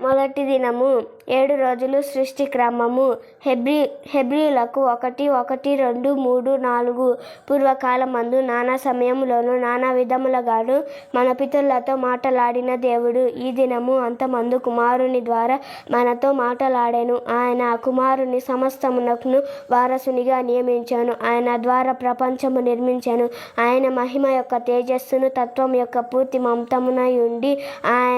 మొదటి దినము ఏడు రోజులు సృష్టి క్రమము. హెబ్రి హెబ్రిలకు ఒకటి ఒకటి రెండు మూడు నాలుగు పూర్వకాలమందు నానా సమయంలోనూ నానా విధములుగాను మన పితరులతో మాటలాడిన దేవుడు ఈ దినము అంతమందు కుమారుని ద్వారా మనతో మాటలాడాను. ఆయన ఆ కుమారుని సమస్తమునకును వారసునిగా నియమించాను. ఆయన ద్వారా ప్రపంచము నిర్మించాను. ఆయన మహిమ యొక్క తేజస్సును తత్వం యొక్క పూర్తి మమతమునై ఉండి ఆయన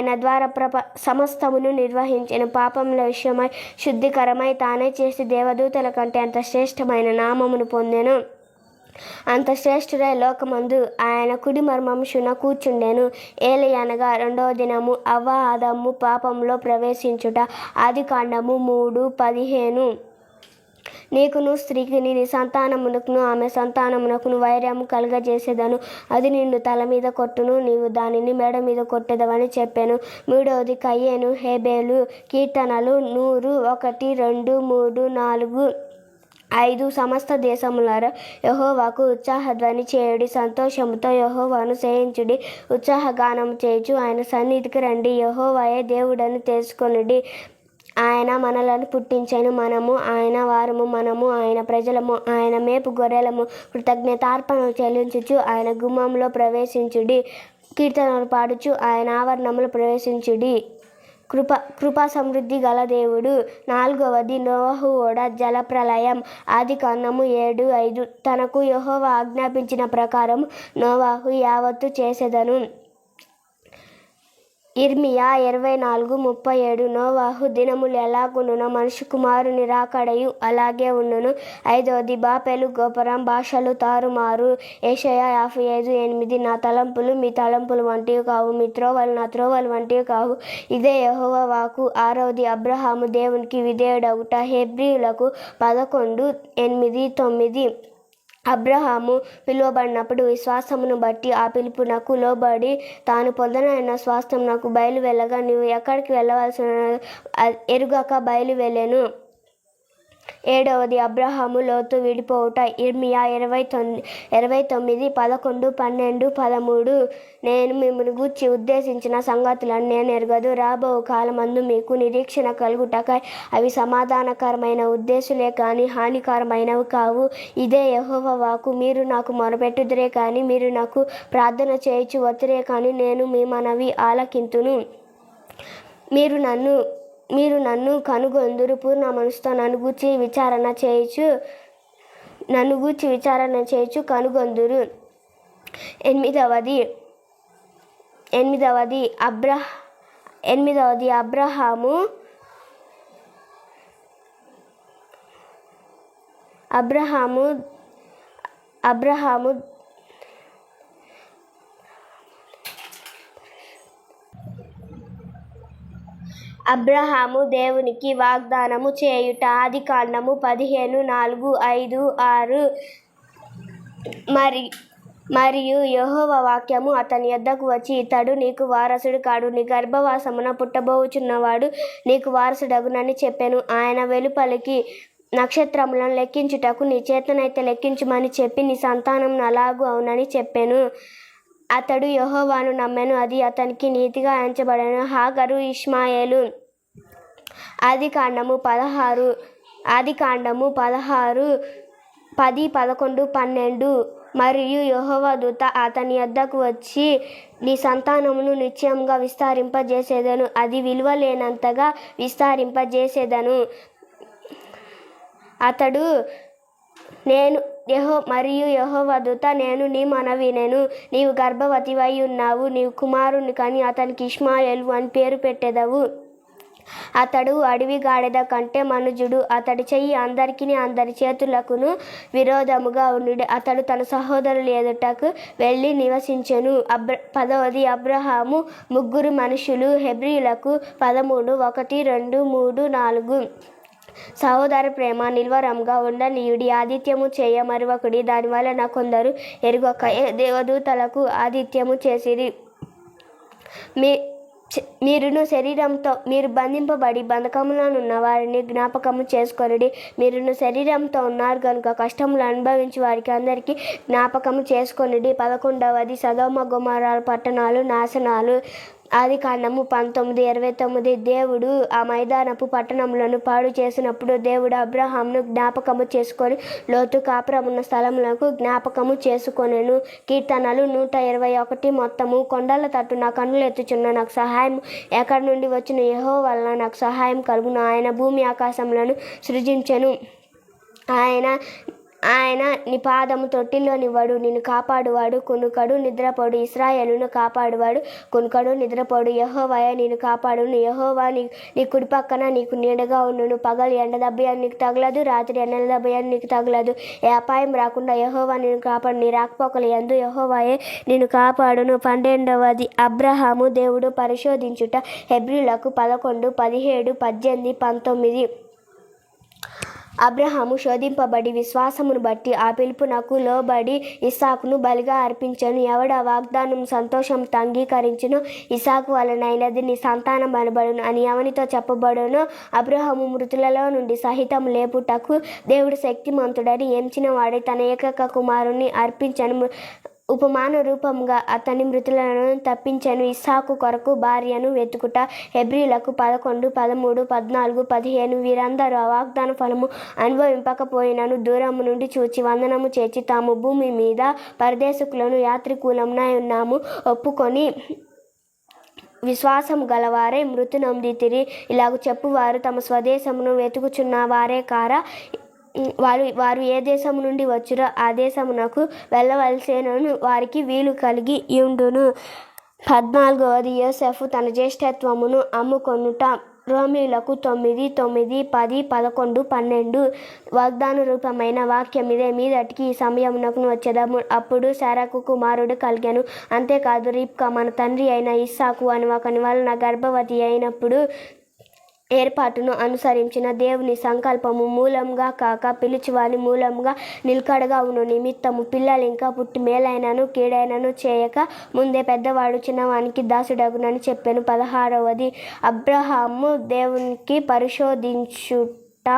ఆయన ద్వారా ప్రప సమస్తమును నిర్వహించిన. పాపముల విషయమై శుద్ధికరమై తానే చేసి దేవదూతల కంటే అంత శ్రేష్టమైన నామమును పొందెను. అంత శ్రేష్ఠుడే లోకమందు ఆయన కుడి మర్మంశున కూర్చుండెను. ఏలి అనగా రెండవ దినము అవ్వ ఆదము పాపంలో ప్రవేశించుట ఆది కాండము మూడు పదిహేను. నీకును స్త్రీకి నీ సంతానమునకును ఆమె సంతానమునకును వైర్యము కలుగజేసేదను. అది నిన్ను తల మీద కొట్టును నీవు దానిని మెడ మీద కొట్టేదవని చెప్పాను. మూడవది కయ్యేను హేబేలు కీర్తనలు నూరు ఒకటి రెండు మూడు నాలుగు ఐదు సమస్త దేశములారా. యహోవాకు ఉత్సాహధ్వని చేయుడి సంతోషముతో యహోవాను సేయించుడి ఉత్సాహగానం చేయచు ఆయన సన్నిధికి రండి. యహోవాయే దేవుడని తెలుసుకొనుడి. ఆయన మనలను పుట్టించెను మనము ఆయన వారము మనము ఆయన ప్రజలము ఆయన మేపు గొర్రెలము కృతజ్ఞతార్పణ చెల్లించుచు ఆయన గుమ్మంలో ప్రవేశించుడి కీర్తనలు పాడుచు ఆయన ఆవరణములు ప్రవేశించుడి. కృప కృపా సమృద్ధి గల దేవుడు. నాలుగవది నోహు ఓడ జలప్రలయం. ఆది కన్నము ఏడు ఐదు. తనకు యహోవ ఆజ్ఞాపించిన ప్రకారం నోవాహు యావత్తు చేసేదను. ఇర్మియా ఇరవై నాలుగు ముప్పై ఏడు నోవాహు దినములు ఎలాగుండునో మనిషి కుమారుని రాకడయు అలాగే ఉండును ఐదవది బాపెలు గోపురం భాషలు తారుమారు ఏషయా యాభై ఐదు ఎనిమిది నా తలంపులు మీ తలంపులు వంటివి కావు మీ త్రోవలు నా త్రోవలు వంటివి కావు. ఇదే యహోవ వాకు ఆరవది అబ్రహాము దేవునికి విధేయుడవుట హెబ్రియులకు పదకొండు ఎనిమిది తొమ్మిది అబ్రహాము పిలువబడినప్పుడు విశ్వాసమును బట్టి ఆ పిలుపునకు లోబడి తాను పొందనైన నాకు బయలు వెళ్ళగా నీవు ఎక్కడికి వెళ్ళవలసిన ఎరుగక బయలు వెళ్ళెను. ఏడవది అబ్రహాము లోతు విడిపోవుట. ఇర్మియా ఇరవై తొమ్మిది ఇరవై తొమ్మిది పదకొండు పన్నెండు పదమూడు. నేను మిమ్మల్ని గూర్చి ఉద్దేశించిన సంగతులను నేను ఎరగదు. రాబో కాలమందు మీకు నిరీక్షణ కలుగుటకై అవి సమాధానకరమైన ఉద్దేశులే కానీ హానికరమైనవి కావు. ఇదే యహోవ వాకు మీరు నాకు మొరపెట్టుదురే కానీ మీరు నాకు ప్రార్థన చేయొచ్చు వత్తురే కానీ నేను మీ మనవి ఆలకింతును. మీరు నన్ను మీరు నన్ను కనుగొందురు పూర్ణ మనసుతో నన్ను గూర్చి విచారణ చేయొచ్చు నన్ను గూర్చి విచారణ చేయొచ్చు కనుగొందురు. ఎనిమిదవది ఎనిమిదవది అబ్రహ ఎనిమిదవది అబ్రహాము అబ్రహాము అబ్రహాము అబ్రహాము దేవునికి వాగ్దానము చేయుట. ఆది కాండము పదిహేను నాలుగు ఐదు ఆరు. మరి మరియు యహోవ వాక్యము అతని యొద్దకు వచ్చి ఇతడు నీకు వారసుడు కాడు నీ గర్భవాసమున పుట్టబోచున్నవాడు నీకు వారసుడగునని చెప్పాను. ఆయన వెలుపలికి నక్షత్రములను లెక్కించుటకు నీ చేతనైతే లెక్కించమని చెప్పి నీ సంతానం అలాగు అవునని చెప్పాను. అతడు యహోవాను నమ్మెను అది అతనికి నీతిగా ఎంచబడను. హాగరు ఇష్మాయేలు ఆది కాండము పదహారు ఆది కాండము పదహారు పది పదకొండు పన్నెండు మరియు యెహోవా దూత అతని వద్దకు వచ్చి నీ సంతానమును నిశ్చయంగా విస్తరింపజేసేదను. అది విలువ లేనంతగా విస్తరింపజేసేదను. అతడు నేను యహో మరియు యహోవా దూత నేను నీ మనవినేను. నీవు గర్భవతివై ఉన్నావు. నీవు కుమారుని కానీ అతనికి ఇష్మాయలు అని పేరు పెట్టెదవు. అతడు అడవి గాడిద కంటే మనుజుడు. అతడి చెయ్యి అందరికీ అందరి చేతులకును విరోధముగా ఉండు అతడు తన సహోదరుల ఎదుటకు వెళ్ళి నివసించెను. అబ్ర పదవది అబ్రహాము ముగ్గురు మనుషులు హెబ్రిలకు పదమూడు ఒకటి రెండు మూడు నాలుగు. సహోదర ప్రేమ నిల్వరంగా ఉండనీయుడి. ఆదిత్యము చేయ మరొకడి దానివలన కొందరు ఎరుగక దేవదూతలకు ఆదిత్యము చేసిరి. మీ మీరును శరీరంతో మీరు బంధింపబడి బంధకములనున్న వారిని జ్ఞాపకము చేసుకొనుడి. మీరును శరీరంతో ఉన్నారు కనుక కష్టములు అనుభవించి వారికి అందరికీ జ్ఞాపకము చేసుకొనుడి. పదకొండవది సదోమ గుమారాల పట్టణాలు నాశనాలు ఆది కాండము పంతొమ్మిది ఇరవై తొమ్మిది దేవుడు ఆ మైదానపు పట్టణములను పాడు చేసినప్పుడు దేవుడు అబ్రహాంను జ్ఞాపకము చేసుకొని లోతు కాపురమున్న స్థలములకు జ్ఞాపకము చేసుకొనెను. కీర్తనలు నూట ఇరవై ఒకటి మొత్తము. కొండల తట్టు నా కన్నులు ఎత్తుచున్న నాకు సహాయం ఎక్కడి నుండి వచ్చిన యహో వలన నాకు సహాయం కలుగును. ఆయన భూమి ఆకాశములను సృజించెను. ఆయన ఆయన నీ పాదము తొట్టిల్లోనివ్వడు నిన్ను కాపాడువాడు కొనుకడు నిద్రపోడు. ఇస్రాయేలును కాపాడువాడు కొనుకడు నిద్రపోడు. యహోవయ నేను కాపాడును యహోవా నీ నీ కుడి పక్కన నీకు నీడగా ఉండును. పగలు ఎండ దెబ్బయాన్ని నీకు తగలదు రాత్రి ఎండ దెబ్బయాన్ని నీకు తగలదు. ఏ అపాయం రాకుండా యహోవా నేను కాపాడు. నీ రాకపోకలు ఎందు యహోవాయే నేను కాపాడును. పన్నెండవది అబ్రహాము దేవుడు పరిశోధించుట. హెబ్రిలకు పదకొండు పదిహేడు పద్దెనిమిది పంతొమ్మిది. అబ్రహాము శోధింపబడి విశ్వాసమును బట్టి ఆ పిలుపునకు లోబడి ఇసాకును బలిగా అర్పించను. ఎవడ వాగ్దానం సంతోషంతో అంగీకరించును ఇసాకు వలనైనది నీ సంతానం అనబడును అని ఎవనితో చెప్పబడును అబ్రహాము మృతులలో నుండి సహితం లేపుటకు దేవుడు శక్తిమంతుడని ఎంచిన వాడి తన ఏకైక కుమారుని అర్పించను. ఉపమాన రూపంగా అతని మృతులను తప్పించను. ఇస్సాకు కొరకు భార్యను వెతుకుట హెబ్రిలకు పదకొండు పదమూడు పద్నాలుగు పదిహేను వీరందరూ వాగ్దాన ఫలము అనుభవింపకపోయినను దూరము నుండి చూచి వందనము చేర్చి తాము భూమి మీద పరదేశకులను యాత్రికూలంనై ఉన్నాము. ఒప్పుకొని విశ్వాసం గలవారే మృతి నొందితిరి ఇలాగ చెప్పువారు తమ స్వదేశమును వెతుకుచున్న వారే కారా? వారు వారు ఏ దేశం నుండి వచ్చురో ఆ దేశమునకు వెళ్ళవలసేనను వారికి వీలు కలిగి ఉండును. పద్నాలుగవది యోసెఫ్ తన జ్యేష్ఠత్వమును అమ్ముకొనుట. రోమిలకు తొమ్మిది తొమ్మిది పది పదకొండు పన్నెండు వాగ్దాన రూపమైన వాక్యం ఇదే. మీదటికి ఈ సమయమునకు వచ్చేదాము. అప్పుడు శారకు కుమారుడు కలిగాను. అంతేకాదు రీప్కా మన తండ్రి అయిన ఇస్సాకు అని ఒకని వలన గర్భవతి అయినప్పుడు ఏర్పాటును అనుసరించిన దేవుని సంకల్పము మూలంగా కాక పిలుచువాని మూలంగా నిలకడగా ఉన్న నిమిత్తము పిల్లలు ఇంకా పుట్టి మేలైనను కీడైనను చేయక ముందే పెద్దవాడు చిన్నవానికి దాసుడగునని చెప్పాను. పదహారవది అబ్రహాము దేవునికి పరిశోధించుట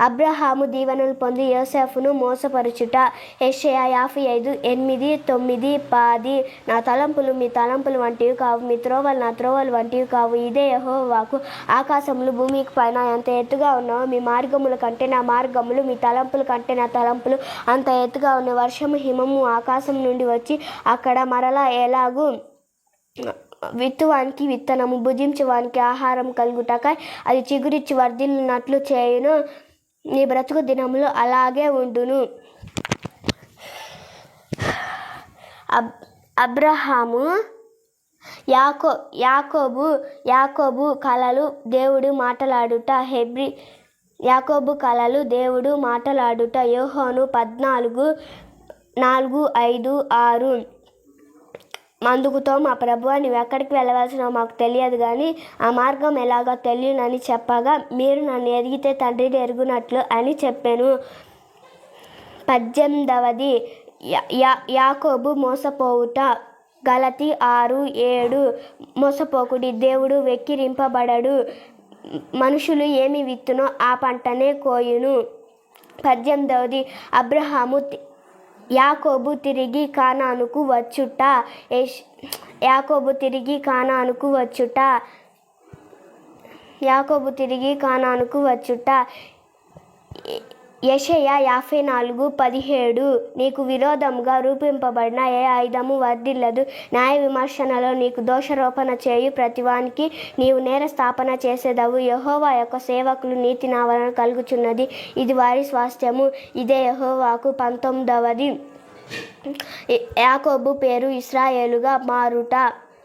అబ్రహాము దీవెనలు పొంది యోసేఫ్ను మోసపరుచుట. ఏషయా యాభై ఐదు ఎనిమిది తొమ్మిది పది. నా తలంపులు మీ తలంపులు వంటివి కావు మీ త్రోవలు నా త్రోవలు వంటివి కావు. ఇదే యెహోవాకు ఆకాశములు భూమికి పైన ఎంత ఎత్తుగా ఉన్నావో మీ మార్గముల కంటే నా మార్గములు మీ తలంపుల కంటే నా తలంపులు అంత ఎత్తుగా ఉన్న వర్షము హిమము ఆకాశం నుండి వచ్చి అక్కడ మరలా ఎలాగూ? విత్తువానికి విత్తనము భుజించువానికి ఆహారం కలుగుటకై అది చిగురిచ్చి వర్ధిల్లినట్లు చేయును. నీ బ్రతుకు దినములు అలాగే ఉండును. అబ్ అబ్రహాము యాకో యాకోబు యాకోబు కళలు దేవుడు మాటలాడుట హెబ్రి యాకోబు కళలు దేవుడు మాటలాడుట యోహోను పద్నాలుగు నాలుగు ఐదు ఆరు. మందుకుతో మా ప్రభు నువ్వు ఎక్కడికి వెళ్ళవలసినో మాకు తెలియదు కానీ ఆ మార్గం ఎలాగో తెలియనని చెప్పగా మీరు నన్ను ఎదిగితే తండ్రిని ఎరుగునట్లు అని చెప్పాను. పద్దెనిమిదవది యా- యా- యాకోబు మోసపోవుట. గలతి ఆరు ఏడు మోసపోకుడి దేవుడు వెక్కిరింపబడడు. మనుషులు ఏమి విత్తునో ఆ పంటనే కోయును. పద్దెనిమిదవది అబ్రహాము యాకోబు తిరిగి కానానుకు వచ్చుట. యాకోబు తిరిగి కానానుకు వచ్చుట. యాకోబు తిరిగి కానానుకు వచ్చుట. యెషయా యాభై నాలుగు పదిహేడు నీకు విరోధముగా రూపింపబడిన ఏ ఆయుధము వర్ధిల్లదు. న్యాయ విమర్శనలో నీకు దోషారోపణ చేయు ప్రతివానికి నీవు నేర స్థాపన చేసేదవు. యహోవా యొక్క సేవకులు నీతి నా వలన కలుగుచున్నది. ఇది వారి స్వాస్థ్యము. ఇదే యహోవాకు పంతొమ్మిదవది. యాకోబు పేరు ఇస్రాయేలుగా మారుట.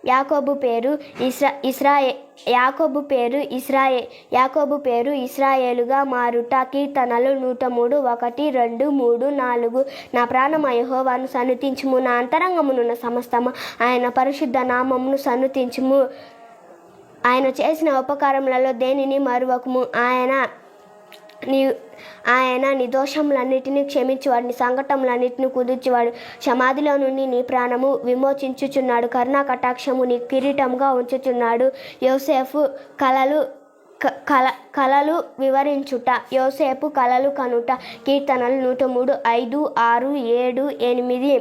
యాకోబు పేరు ఇస్రా ఇస్రాయే యాకోబు పేరు ఇస్రాయే యాకోబు పేరు ఇస్రాయేలుగా మారుట. కీర్తనలు నూట మూడు ఒకటి రెండు మూడు నాలుగు. నా ప్రాణమ యెహోవాను సన్నుతించుము. నా అంతరంగమునున్న సమస్తము ఆయన పరిశుద్ధ నామమును సన్నుతించుము. ఆయన చేసిన ఉపకారములలో దేనిని మరువకము? ఆయన నీ ఆయన నీ దోషములన్నిటినీ క్షమించువాడు నీ సంకటములన్నిటిని కుదుర్చువాడు. సమాధిలో నుండి నీ ప్రాణము విమోచించుచున్నాడు. కరుణా కటాక్షము నీ కిరీటంగా ఉంచుచున్నాడు. యోసేఫు కళలు క- కల వివరించుట. యోసేపు కళలు కనుట. కీర్తనలు నూట మూడు ఐదు ఆరు ఏడు ఎనిమిది.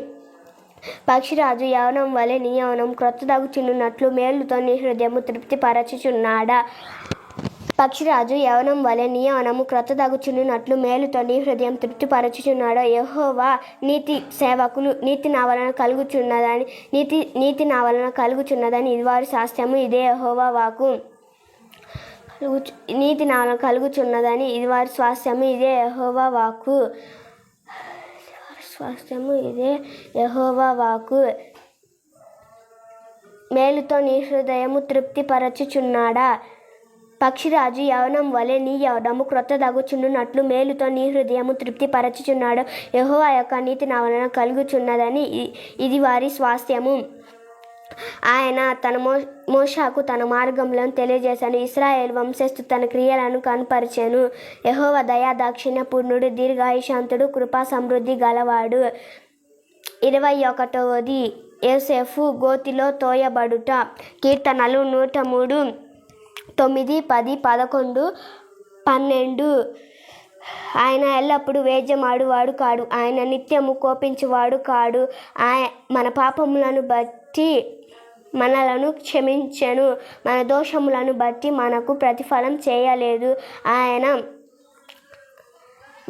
పక్షిరాజు యవనం వలె నీ యవనం చిన్నట్లు మేలుతో నీ హృదయము తృప్తిపరచుచున్నాడా? పక్షిరాజు యవనం వలె నియవనము క్రొత్తదగుచున్నట్లు మేలుతో నీ హృదయం తృప్తిపరచుచున్నాడో యహోవా. నీతి సేవకులు నీతి నా వలన కలుగుచున్నదని నీతి నీతి నా వలన కలుగుచున్నదని ఇదివారి శాస్త్రము. ఇదే యహోవా వాకు కలుగుచు నీతి నా వలన కలుగుచున్నదని ఇదివారి స్వాస్థ్యము ఇదే యహోవా వాకు స్వాస్థ్యము ఇదే యహోవా వాకు మేలుతో నీ హృదయము తృప్తిపరచుచున్నాడా? పక్షిరాజు యవనం వలె నీ యవనము క్రొత్తదగుచున్నట్లు మేలుతో నీ హృదయము తృప్తిపరచుచున్నాడు. యెహోవా యొక్క నీతి నా వలన కలుగుచున్నదని ఇది వారి స్వాస్థ్యము. ఆయన తన మో మోషాకు తన మార్గంలను తెలియజేశాను. ఇస్రాయేల్ వంశస్థు తన క్రియలను కనుపరిచాను. యహోవ దయా దాక్షిణ్య పూర్ణుడు దీర్ఘాయుషాంతుడు కృపా సమృద్ధి గలవాడు. ఇరవై ఒకటవది యోసేఫు గోతిలో తోయబడుట. కీర్తనలు నూట మూడు. తొమ్మిది పది పదకొండు పన్నెండు. ఆయన ఎల్లప్పుడూ వేద్యమాడువాడు కాడు. ఆయన నిత్యము కోపించువాడు కాడు. ఆయ మన పాపములను బట్టి మనలను క్షమించెను. మన దోషములను బట్టి మనకు ప్రతిఫలం చేయలేదు. ఆయన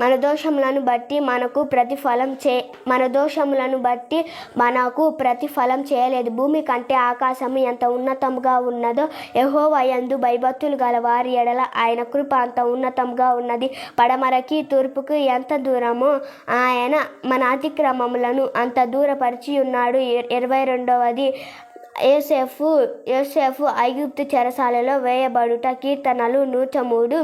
మన దోషములను బట్టి మనకు ప్రతిఫలం చే మన దోషములను బట్టి మనకు ప్రతిఫలం చేయలేదు. భూమి కంటే ఆకాశము ఎంత ఉన్నతంగా ఉన్నదో యెహోవా యందు భయభక్తులు గల వారి ఎడల ఆయన కృప అంత ఉన్నతంగా ఉన్నది. పడమరకి తూర్పుకు ఎంత దూరమో ఆయన మన అతిక్రమములను అంత దూరపరిచి ఉన్నాడు. ఇరవై రెండవది యోసేఫు యోసేఫు ఐగుప్తు చెరసాలలో వేయబడుట కీర్తనలు నూట మూడు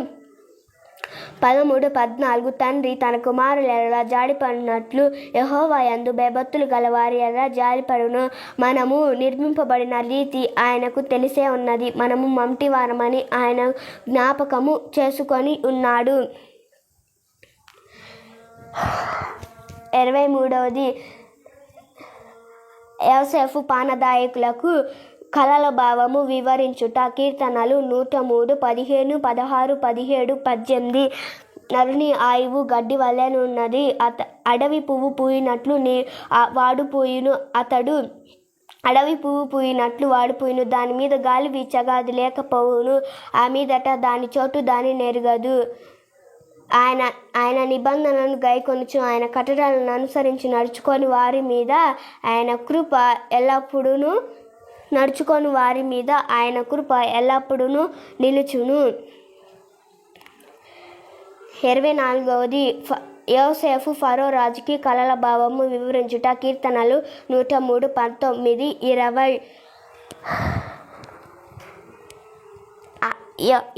పదమూడు పద్నాలుగు తండ్రి తన కుమారుల ఎలా జాడిపడినట్లు యహోవా యందు భయభక్తులు గలవారి ఎలా జారిపడును. మనము నిర్మింపబడిన రీతి ఆయనకు తెలిసే ఉన్నది. మనము మంటివారమని ఆయన జ్ఞాపకము చేసుకొని ఉన్నాడు. ఇరవై మూడవది యోసేఫు పానదాయకులకు కళల భావము వివరించుట. కీర్తనలు నూట మూడు పదిహేను పదహారు పదిహేడు పద్దెనిమిది. నరుని ఆయువు గడ్డి వలెనున్నది. అత అడవి పువ్వు పూయినట్లు నీ వాడు పూయును. అతడు అడవి పువ్వు పూయినట్లు వాడిపోయిను దాని మీద గాలి వీచగా అది లేకపోవును. ఆ మీదట దాని చోటు దాని నెరగదు. ఆయన ఆయన నిబంధనలను గైకొనుచు ఆయన కట్టడాలను అనుసరించి నడుచుకొని వారి మీద ఆయన కృప ఎల్లప్పుడూ నడుచుకొని వారి మీద ఆయన కృప ఎల్లప్పుడూ నిలుచును. ఇరవై నాలుగవది యోసేఫు ఫరో రాజుకి కళల భావము వివరించుట కీర్తనలు నూట మూడు పంతొమ్మిది ఇరవై.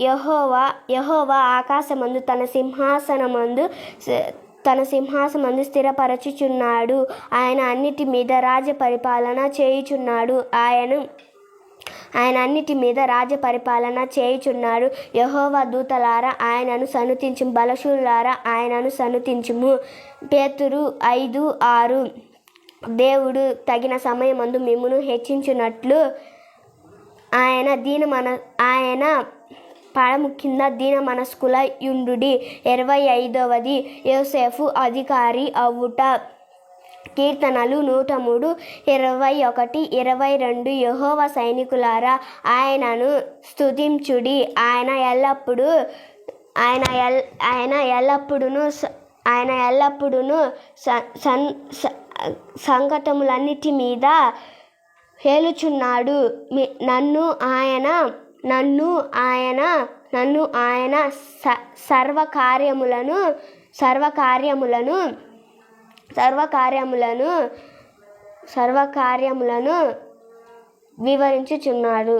యహోవా యహోవా ఆకాశమందు తన సింహాసనమందు తన సింహాసమందు స్థిరపరచుచున్నాడు. ఆయన అన్నిటి మీద రాజ్య పరిపాలన చేయుచున్నాడు. ఆయన ఆయన అన్నిటి మీద రాజ్య పరిపాలన చేయుచున్నాడు. యహోవా దూతలారా ఆయనను సనుతించు బలశూలారా ఆయనను సనుతించుము. పేతురు ఐదు ఆరు. దేవుడు తగిన సమయమందు మిమ్మును హెచ్చించున్నట్లు ఆయన దీన మన ఆయన పడము కింద దీన మనస్కుల యుండుడి. ఇరవై ఐదవది యోసేఫు అధికారి అవుట. కీర్తనలు నూట మూడు ఇరవై ఒకటి ఇరవై రెండు యహోవ సైనికులారా ఆయనను స్తుతించుడి. ఆయన ఎల్లప్పుడూ ఆయన ఎల్ ఆయన ఎల్లప్పుడూ ఆయన ఎల్లప్పుడూ సన్ సంఘటములన్నిటి మీద హేలుచున్నాడు. నన్ను ఆయన నన్ను ఆయన నన్ను ఆయన స సర్వకార్యములను సర్వకార్యములను సర్వకార్యములను సర్వకార్యములను వివరించుచున్నాడు.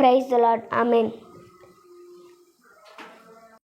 Praise the lord amen.